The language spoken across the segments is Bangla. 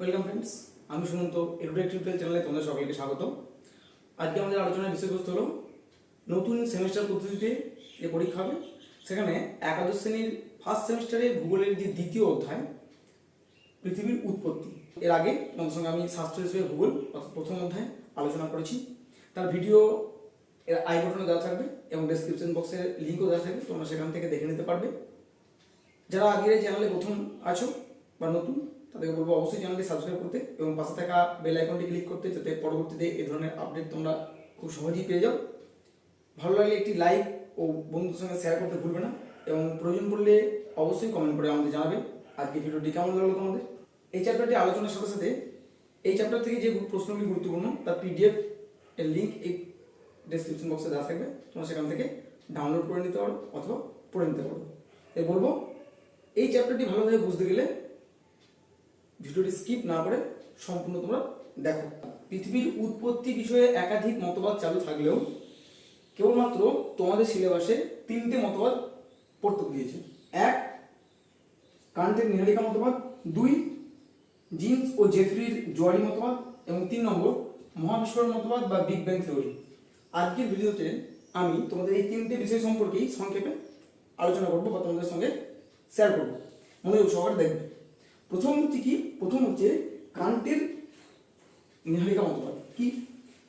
ওয়েলকাম ফ্রেন্ডস আমি সুমন্ত টিউটোরিয়াল চ্যানেলে তোমাদের সকলকে স্বাগত আজকে আমাদের আলোচনার বিষয়বস্তু হলো, নতুন সেমিস্টার পদ্ধতিতে যে পরীক্ষা হবে, সেখানে একাদশ শ্রেণির ফার্স্ট সেমিস্টারে ভূগোলের যে দ্বিতীয় অধ্যায়, পৃথিবীর উৎপত্তি। এর আগে তোমাদের সঙ্গে আমি শাস্ত্র হিসেবে ভূগোল, অর্থাৎ প্রথম অধ্যায়, আলোচনা করেছি। তার ভিডিও এর আই বটনে দেওয়া থাকবে এবং ডেসক্রিপশন বক্সে লিঙ্কও দেওয়া থাকবে, তোমরা সেখান থেকে দেখে নিতে পারবে। যারা আগের চ্যানেলে প্রথম আছো বা নতুন তাদেরকে বলব অবশ্যই চ্যানেলটি সাবস্ক্রাইব করতে এবং পাশে থাকা বেল আইকনটি ক্লিক করতে যাতে পরবর্তীতে এই ধরনের আপডেট তোমরা খুব সহজেই পেয়ে যাও। ভালো লাগলে একটি লাইক ও বন্ধুদের সঙ্গে শেয়ার করতে ভুলবে না এবং প্রয়োজন পড়লে অবশ্যই কমেন্ট করে আমাদের জানাবে। আজকে ভিডিওটি কেমন লাগল তোমাদের? এই চ্যাপ্টারটি আলোচনার সাথে সাথে এই চ্যাপ্টার থেকে যে প্রশ্নগুলি গুরুত্বপূর্ণ, তার পিডিএফ এর লিঙ্ক এই ডেসক্রিপশন বক্সে দেওয়া থাকবে। তোমরা সেখান থেকে ডাউনলোড করে নিতে পারো অথবা পড়ে নিতে পারো। এর বলব, এই চ্যাপ্টারটি ভালোভাবে বুঝতে গেলে ভিডিওটি স্কিপ না করে সম্পূর্ণ তোমরা দেখো। পৃথিবীর উৎপত্তি বিষয়ে একাধিক মতবাদ চালু থাকলেও কেবলমাত্র তোমাদের সিলেবাসে তিনটে মতবাদ পড়তে দিয়েছে। এক, কান্টের নিহারিকা মতবাদ। দুই, জিন্স ও জেফরির জোয়ারি মতবাদ। এবং তিন নম্বর, মহাবিস্ফোরণ মতবাদ বা বিগ ব্যাং থিওরি। আজকের ভিডিওতে আমি তোমাদের এই তিনটে বিষয় সম্পর্কেই সংক্ষেপে আলোচনা করব বা তোমাদের সঙ্গে শেয়ার করব। মনোযোগ সহকারে দেখবে। প্রথম হচ্ছে কি? প্রথম হচ্ছে কান্টের নিহারিকা মতবাদ। কি?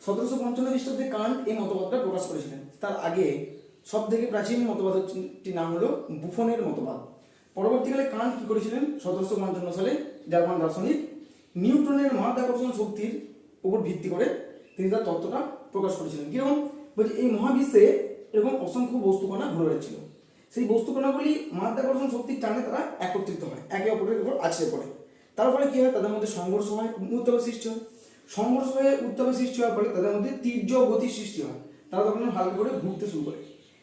সতেরোশো পঞ্চান্ন খ্রিস্টাব্দে কান্ট এই মতবাদটা প্রকাশ করেছিলেন। তার আগে সব থেকে প্রাচীন মতবাদ হচ্ছে নাম হলো বুফনের মতবাদ। পরবর্তীকালে কান্ট কি করেছিলেন? সতেরোশো পঞ্চান্ন সালে জার্মান দার্শনিক নিউটনের মহাকাকর্ষণ শক্তির উপর ভিত্তি করে তিনি তার তত্ত্বটা প্রকাশ করেছিলেন। কীরকম? বলছে, এই মহাবিশ্বে এরকম অসংখ্য বস্তুকণা ঘুরে বেড়াচ্ছিল। সেই বস্তুকণাগুলি মাধ্যাকর্ষণ শক্তির টানে তারা একত্রিত একে অপরের উপর আছড়ে পড়ে। তার ফলে কি হয়? তাদের মধ্যে সংঘর্ষ হয়, উত্তাপের সৃষ্টি হয়। সংঘর্ষ হয়ে উত্তাপের সৃষ্টি হওয়ার ফলে তাদের মধ্যে তীর্য গতির সৃষ্টি হয়। তারা তখন হালকা করে ঘুরতে শুরু করে।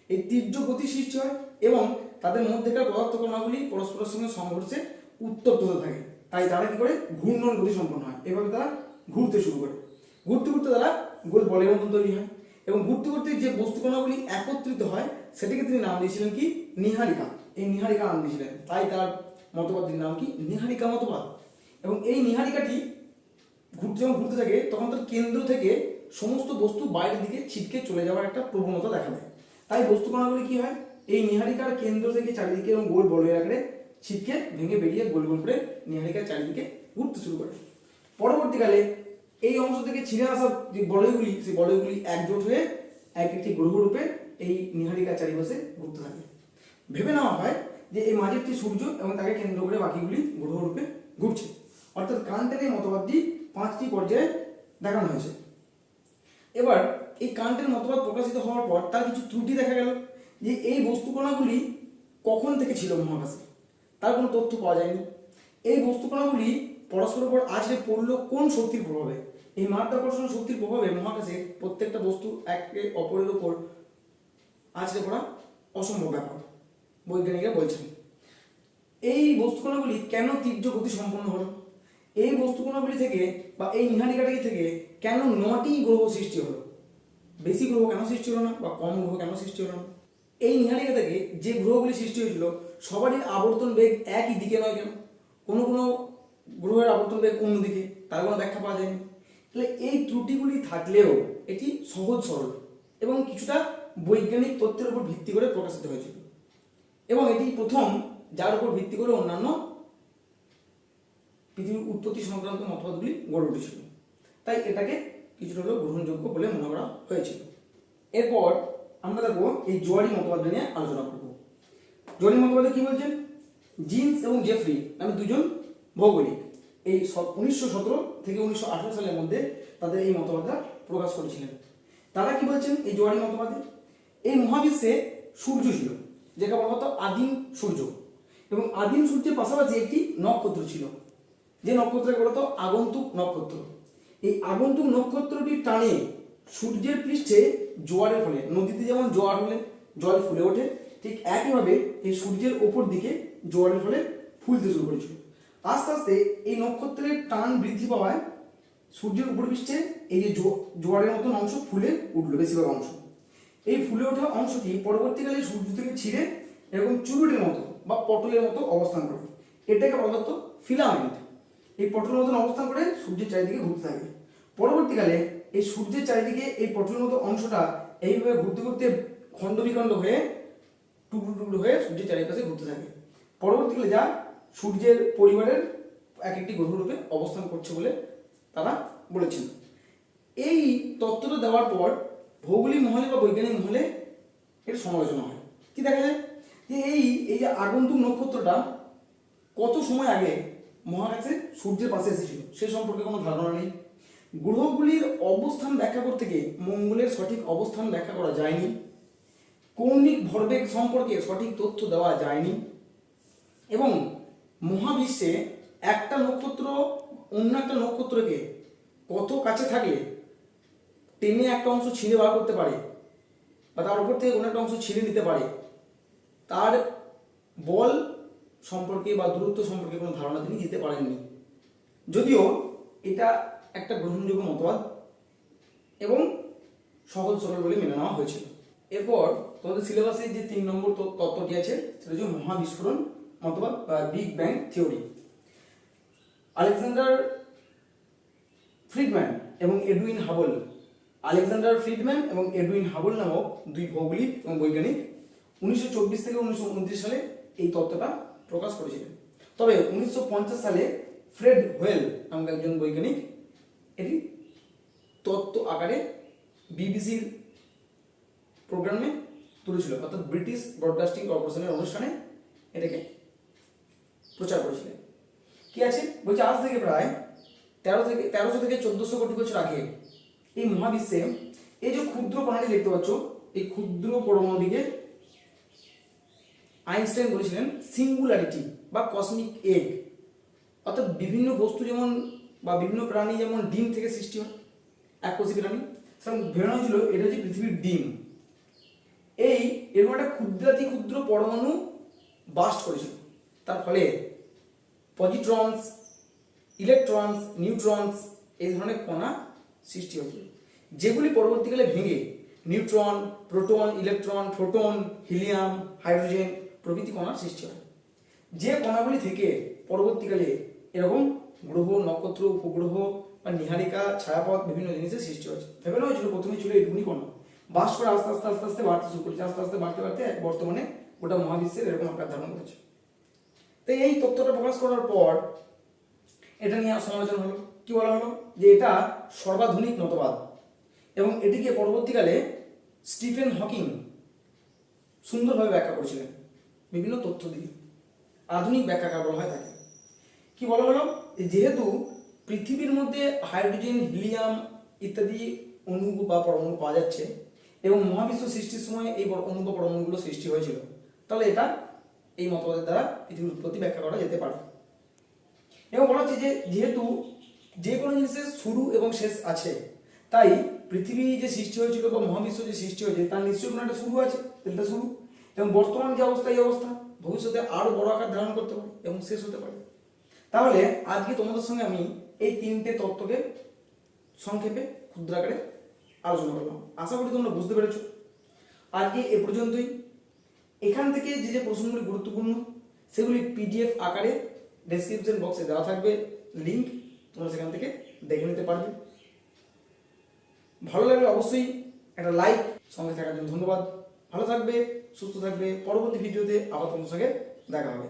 এই তীর্য গতি সৃষ্টি হয় এবং তাদের মধ্যেকার পদার্থ কণাগুলি পরস্পরের সঙ্গে সংঘর্ষে উত্তপ্ত হতে থাকে। তাই তারা কি করে? ঘূর্ণন গতি সম্পন্ন হয়। এভাবে তারা ঘুরতে শুরু করে। ঘুরতে ঘুরতে তারা গোল বলের মতন তৈরি হয় এবং ঘুরতে ঘুরতে যে বস্তুকণাগুলি একত্রিত হয়, সেটিকে তিনি নাম দিয়েছিলেন কি? নিহারিকা। এই নিহারিকা নাম দিয়েছিলেন। তাই তার মতবাদটির নাম কি? নিহারিকা মতবাদ। এবং এই নিহারিকাটি ঘুরতে যখন ঘুরতে থাকে, তখন তার কেন্দ্র থেকে সমস্ত বস্তু বাইরের দিকে ছিটকে চলে যাওয়ার একটা প্রবণতা দেখা দেয়। তাই বস্তুকণাগুলি কি হয়? এই নিহারিকার কেন্দ্র থেকে চারিদিকে এবং গোল বলয়ের আকারে ছিটকে ভেঙে বেরিয়ে গোল গোল করে নিহারিকার চারিদিকে ঘুরতে শুরু করে। পরবর্তীকালে এই অংশ থেকে ছিঁড়ে আসা যে বলয়গুলি, সেই বলয়গুলি একজোট হয়ে এক একটি গ্রহরূপে এই নিহারিকার চারিপাশে ঘুরতে থাকে। ভেবে নেওয়া হয় যে এই মাঝেরটি সূর্য এবং তাকে কেন্দ্র করে বাকিগুলি গ্রহরূপে ঘুরছে। অর্থাৎ কান্টের এই মতবাদটি পাঁচটি পর্যায়ে দেখানো হয়েছে। এবার এই কান্টের মতবাদ প্রকাশিত হওয়ার পর তার কিছু ত্রুটি দেখা গেল যে এই বস্তুকণাগুলি কখন থেকে ছিল মহাকাশে? তার কোনো তথ্য পাওয়া যায়নি। এই বস্তুকণাগুলি পরস্পরের উপর আছড়ে পড়ল কোন শক্তির প্রভাবে? এই মাধ্যাকর্ষণ শক্তির প্রভাবে মহাকাশে প্রত্যেকটা বস্তু একে অপরের উপর আছড়ে পড়া অসম্ভব ব্যাপার। বৈজ্ঞানিকরা বলছেন। এই বস্তুকণাগুলি কেন তীর্য গতি সম্পন্ন হলো? এই বস্তুকণাগুলি থেকে বা এই নিহারিকাটি থেকে কেন নটি গ্রহ সৃষ্টি হলো? বেশি গ্রহ কেন সৃষ্টি হলো না বা কম গ্রহ কেন সৃষ্টি হলো না? এই নিহারিকা থেকে যে গ্রহগুলি সৃষ্টি হয়েছিল, সবারই আবর্তন বেগ একই দিকে নয় কেন? কোনো কোনো গ্রহের আবর্তন বেগ অন্যদিকে তার কোনো ব্যাখ্যা পাওয়া যায়নি। তাহলে এই ত্রুটিগুলি থাকলেও এটি সহজ সরল এবং কিছুটা বৈজ্ঞানিক তথ্যের উপর ভিত্তি করে প্রকাশিত হয়েছিল। এবং এটি প্রথম যার উপর ভিত্তি করে অন্যান্য পৃথিবীর উৎপত্তি সংক্রান্ত মতবাদগুলি গড়ে উঠেছিল। তাই এটাকে কিছুটা হলেও গ্রহণযোগ্য বলে মনে করা হয়েছিল। এরপর আমরা দেখব এই জোয়ারি মতবাদ নিয়ে আলোচনা করব। জোয়ারি মতবাদে কি বলছেন? জিন্স এবং জেফরি নামে দুজন ভৌগোলিক। এই উনিশশো সতেরো থেকে উনিশশো আঠারো সালের মধ্যে তাদের এই মতবাদটা প্রকাশ করেছিলেন। তারা কি বলছেন এই জোয়ারি মতবাদে? এই মহাবিশ্বে সূর্য ছিল। যেটা বলা হতো আদিম সূর্য। এবং আদিম সূর্যের পাশাপাশি একটি নক্ষত্র ছিল। যে নক্ষত্রকে বলা হতো আগন্তুক নক্ষত্র। এই আগন্তুক নক্ষত্রটির টানে সূর্যের পৃষ্ঠে জোয়ারের ফলে। নদীতে যেমন জোয়ার হলে জল ফুলে ওঠে, ঠিক একইভাবে এই সূর্যের ওপর দিকে জোয়ারের ফলে ফুলতে শুরু করেছিল। আস্তে আস্তে এই নক্ষত্রের টান বৃদ্ধি পাওয়ায় সূর্যের উপর পৃষ্ঠে এই যে জোয়ারের মতন অংশ ফুলে উঠল, বেশিরভাগ অংশ। এই ফুলে ওঠা অংশটি পরবর্তীকালে সূর্য থেকে ছিঁড়ে এরকম চুরুটের মতো বা পটলের মতো অবস্থান করে। এটাকে বলা হতো ফিলামেন্ট। এই পটলের মতন অবস্থান করে সূর্যের চারিদিকে ঘুরতে থাকে। পরবর্তীকালে এই সূর্যের চারিদিকে এই পটলের মতো অংশটা এইভাবে ঘুরতে ঘুরতে খণ্ড বিখণ্ড হয়ে টুকরো টুকরো হয়ে সূর্যের চারিপাশে ঘুরতে থাকে। পরবর্তীকালে যা সূর্যের পরিবারের এক একটি গ্রহরূপে অবস্থান করছে বলে তারা বলেছেন। এই তত্ত্বটা দেওয়ার পর ভৌগোলিক মহলে বা বৈজ্ঞানিক মহলে এর সমালোচনা হয়। কি দেখা যায়? যে এই এই যে আগন্তুক নক্ষত্রটা কত সময় আগে মহাকাশে সূর্যের পাশে এসেছিল, সে সম্পর্কে কোনো ধারণা নেই। গ্রহগুলির অবস্থান ব্যাখ্যা করতে গিয়ে মঙ্গলের সঠিক অবস্থান ব্যাখ্যা করা যায়নি। কৌণিক ভরবেগ সম্পর্কে সঠিক তথ্য দেওয়া যায়নি। এবং মহাবিশ্বে একটা নক্ষত্র অন্য একটা নক্ষত্রকে কত কাছে থাকলে টেনে একটা অংশ ছিঁড়ে বার করতে পারে বা তার উপর থেকে কোনো একটা অংশ ছিঁড়ে নিতে পারে। তার বল সম্পর্কে বা দূরত্ব সম্পর্কে কোনো ধারণা তিনি দিতে পারেননি। যদিও এটা একটা গ্রহণযোগ্য মতবাদ এবং সহজ সরল বলে মেনে নেওয়া হয়েছিল। এরপর তোমাদের সিলেবাসে যে তিন নম্বর তত- তত্ত্বটি আছে? সেটা হচ্ছে মহাবিস্ফোরণ মতবাদ বা big bang theory Alexander Friedmann এবং এডুইন হাবল আলেকজান্ডার ফ্রিডম্যান এবং এডুইন হাবল নামক দুই ভৌগোলিক এবং বৈজ্ঞানিক উনিশশো চব্বিশ থেকে উনিশশো উনত্রিশ সালে এই তত্ত্বটা প্রকাশ করেছিলেন। তবে উনিশশো পঞ্চাশ সালে ফ্রেড হোয়েল নামক একজন বৈজ্ঞানিক এটি তত্ত্ব আকারে বিবিসির প্রোগ্রামে তুলেছিল, অর্থাৎ ব্রিটিশ ব্রডকাস্টিং কর্পোরেশনের অনুষ্ঠানে এটাকে প্রচার করেছিলেন। কি আছে? বলছে আজ থেকে প্রায় তেরো থেকে তেরোশো থেকে চোদ্দশো কোটি বছর আগে এই মহাবিশ্বে এই যে ক্ষুদ্র কণাটি দেখতে পাচ্ছ, এই ক্ষুদ্র পরমাণুটিকে আইনস্টাইন বলেছিলেন সিঙ্গুলারিটি বা কসমিক এগ অর্থাৎ বিভিন্ন বস্তু যেমন বা বিভিন্ন প্রাণী যেমন ডিম থেকে সৃষ্টি হয় এক এককোষী প্রাণী। সেরকম ভেড়ানো হয়েছিল, এটা হচ্ছে পৃথিবীর ডিম। এই এরকম একটা ক্ষুদ্রাতি ক্ষুদ্র পরমাণু বাস্ট করেছিল। তার ফলে পজিট্রনস ইলেকট্রনস নিউট্রনস এই ধরনের কণা সৃষ্টি হয়েছিল। যেগুলি পরবর্তীকালে ভেঙে neutron, proton, electron, proton, helium, hydrogen প্রভৃতি কণার সৃষ্টি হয়। যে কণাগুলি থেকে পরবর্তীকালে এরকম গ্রহ, নক্ষত্র, উপগ্রহ বা নিহারিকা, ছায়াপথ বিভিন্ন জিনিসের সৃষ্টি হয়েছে। ভেবে নেওয়া হয়েছিল প্রথমে ছিল এইটুকুনি কণা। বাস করে আস্তে আস্তে আস্তে আস্তে বাড়তে শুরু করেছে। আস্তে আস্তে বাড়তে বাড়তে বর্তমানে গোটা মহাবিশ্বের এরকম আকার ধারণ করেছে। তো এই তথ্যটা প্রকাশ করার পর এটা নিয়ে সমালোচনা হলো। কি বলা হলো যে এটা সর্বাধুনিক মতবাদ। এবং এটিকে পরবর্তীকালে স্টিফেন হকিং সুন্দরভাবে ব্যাখ্যা করেছিলেন। বিভিন্ন তথ্য দিয়ে আধুনিক ব্যাখ্যাকার বলা হয় তাকে কি বলা হলো? যেহেতু পৃথিবীর মধ্যে হাইড্রোজেন, হিলিয়াম ইত্যাদি অণু বা পরমাণু পাওয়া যাচ্ছে এবং মহাবিশ্ব সৃষ্টির সময় এই অণু বা পরমাণুগুলো সৃষ্টি হয়েছিল, তাহলে এটা এই মতবাদের দ্বারা পৃথিবীর উৎপত্তি ব্যাখ্যা করা যেতে পারে। এবং বলা হচ্ছে যে যেহেতু যে কোনো জিনিসের শুরু এবং শেষ আছে। তাই পৃথিবী যে সৃষ্টি হয়েছিল বা মহাবিশ্ব যে সৃষ্টি হয়েছে, তার নিশ্চয়ই কোনো একটা শুরু আছে এটা শুরু। এবং বর্তমান যে অবস্থা, এই অবস্থা ভবিষ্যতে আরও বড় আকার ধারণ করতে পারে এবং শেষ হতে পারে। তাহলে আজকে তোমাদের সঙ্গে আমি এই তিনটে তত্ত্বকে সংক্ষেপে ক্ষুদ্র আকারে আলোচনা করলাম। আশা করি তোমরা বুঝতে পেরেছ। আজকে এ পর্যন্তই। এখান থেকে যে যে প্রশ্নগুলি গুরুত্বপূর্ণ, সেগুলি পিডিএফ আকারে ডেসক্রিপশন বক্সে দেওয়া থাকবে। লিংক তোমরা সেখান থেকে দেখে নিতে পারবে। ভালো লাগলে অবশ্যই একটা লাইক সঙ্গে থাকার জন্য ধন্যবাদ। ভালো থাকবে, সুস্থ থাকবে। পরবর্তী ভিডিওতে আবার তোমার সঙ্গে দেখা হবে।